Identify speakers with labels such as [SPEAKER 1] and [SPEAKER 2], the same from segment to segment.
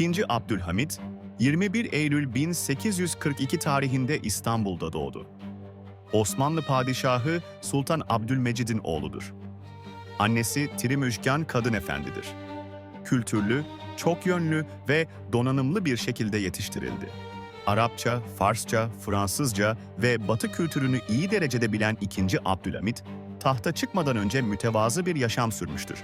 [SPEAKER 1] II. Abdülhamit, 21 Eylül 1842 tarihinde İstanbul'da doğdu. Osmanlı padişahı Sultan Abdülmecid'in oğludur. Annesi Tirimüjgan Kadın Efendidir. Kültürlü, çok yönlü ve donanımlı bir şekilde yetiştirildi. Arapça, Farsça, Fransızca ve Batı kültürünü iyi derecede bilen II. Abdülhamit, tahta çıkmadan önce mütevazı bir yaşam sürmüştür.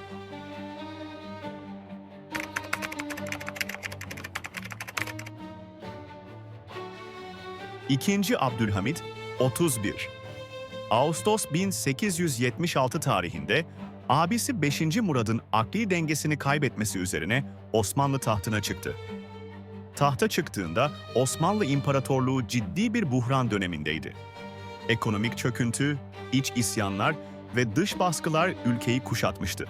[SPEAKER 1] İkinci Abdülhamit 31. Ağustos 1876 tarihinde abisi 5. Murad'ın akli dengesini kaybetmesi üzerine Osmanlı tahtına çıktı. Tahta çıktığında Osmanlı İmparatorluğu ciddi bir buhran dönemindeydi. Ekonomik çöküntü, iç isyanlar ve dış baskılar ülkeyi kuşatmıştı.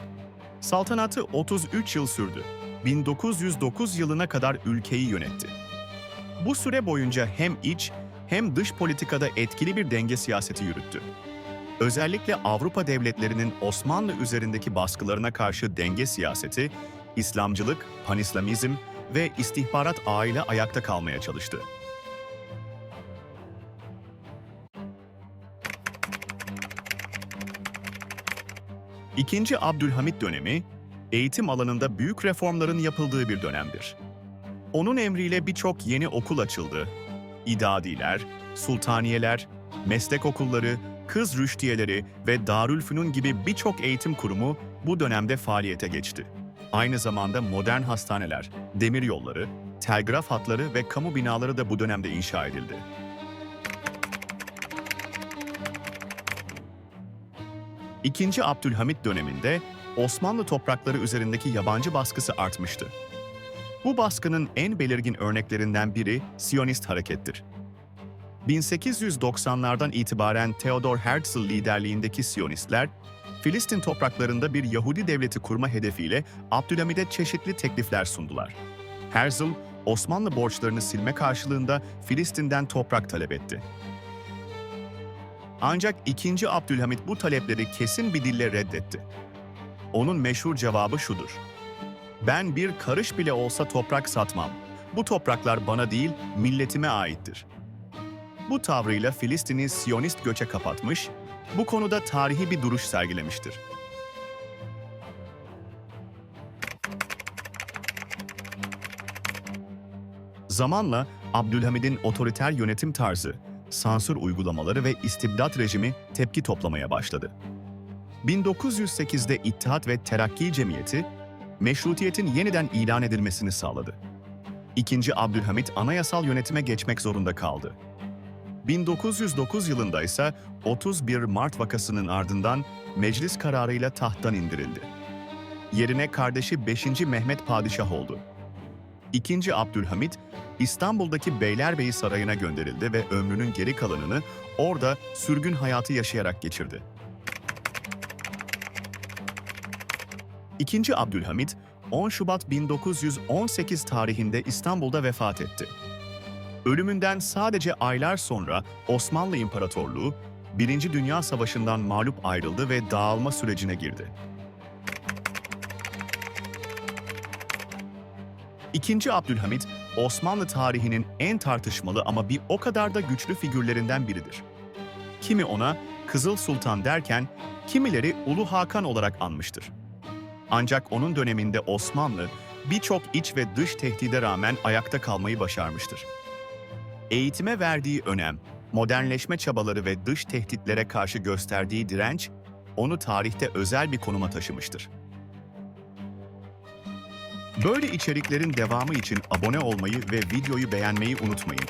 [SPEAKER 1] Saltanatı 33 yıl sürdü. 1909 yılına kadar ülkeyi yönetti. Bu süre boyunca hem iç hem dış politikada etkili bir denge siyaseti yürüttü. Özellikle Avrupa devletlerinin Osmanlı üzerindeki baskılarına karşı denge siyaseti, İslamcılık, Panislamizm ve istihbarat ağıyla ayakta kalmaya çalıştı. İkinci Abdülhamit dönemi, eğitim alanında büyük reformların yapıldığı bir dönemdir. Onun emriyle birçok yeni okul açıldı. İdadiler, sultaniyeler, meslek okulları, kız rüştiyeleri ve Darülfünun gibi birçok eğitim kurumu bu dönemde faaliyete geçti. Aynı zamanda modern hastaneler, demir yolları, telgraf hatları ve kamu binaları da bu dönemde inşa edildi. İkinci Abdülhamit döneminde Osmanlı toprakları üzerindeki yabancı baskısı artmıştı. Bu baskının en belirgin örneklerinden biri Siyonist harekettir. 1890'lardan itibaren Theodor Herzl liderliğindeki Siyonistler, Filistin topraklarında bir Yahudi devleti kurma hedefiyle Abdülhamid'e çeşitli teklifler sundular. Herzl, Osmanlı borçlarını silme karşılığında Filistin'den toprak talep etti. Ancak 2. Abdülhamit bu talepleri kesin bir dille reddetti. Onun meşhur cevabı şudur. Ben bir karış bile olsa toprak satmam. Bu topraklar bana değil, milletime aittir. Bu tavrıyla Filistin'i Siyonist göçe kapatmış, bu konuda tarihi bir duruş sergilemiştir. Zamanla Abdülhamid'in otoriter yönetim tarzı, sansür uygulamaları ve istibdat rejimi tepki toplamaya başladı. 1908'de İttihat ve Terakki Cemiyeti, meşrutiyetin yeniden ilan edilmesini sağladı. İkinci Abdülhamit anayasal yönetime geçmek zorunda kaldı. 1909 yılında ise 31 Mart vakasının ardından meclis kararıyla tahttan indirildi. Yerine kardeşi 5. Mehmet padişah oldu. İkinci Abdülhamit, İstanbul'daki Beylerbeyi Sarayı'na gönderildi ve ömrünün geri kalanını orada sürgün hayatı yaşayarak geçirdi. İkinci Abdülhamit, 10 Şubat 1918 tarihinde İstanbul'da vefat etti. Ölümünden sadece aylar sonra Osmanlı İmparatorluğu, Birinci Dünya Savaşı'ndan mağlup ayrıldı ve dağılma sürecine girdi. İkinci Abdülhamit, Osmanlı tarihinin en tartışmalı ama bir o kadar da güçlü figürlerinden biridir. Kimi ona Kızıl Sultan derken, kimileri Ulu Hakan olarak anmıştır. Ancak onun döneminde Osmanlı birçok iç ve dış tehdide rağmen ayakta kalmayı başarmıştır. Eğitime verdiği önem, modernleşme çabaları ve dış tehditlere karşı gösterdiği direnç, onu tarihte özel bir konuma taşımıştır. Böyle içeriklerin devamı için abone olmayı ve videoyu beğenmeyi unutmayın.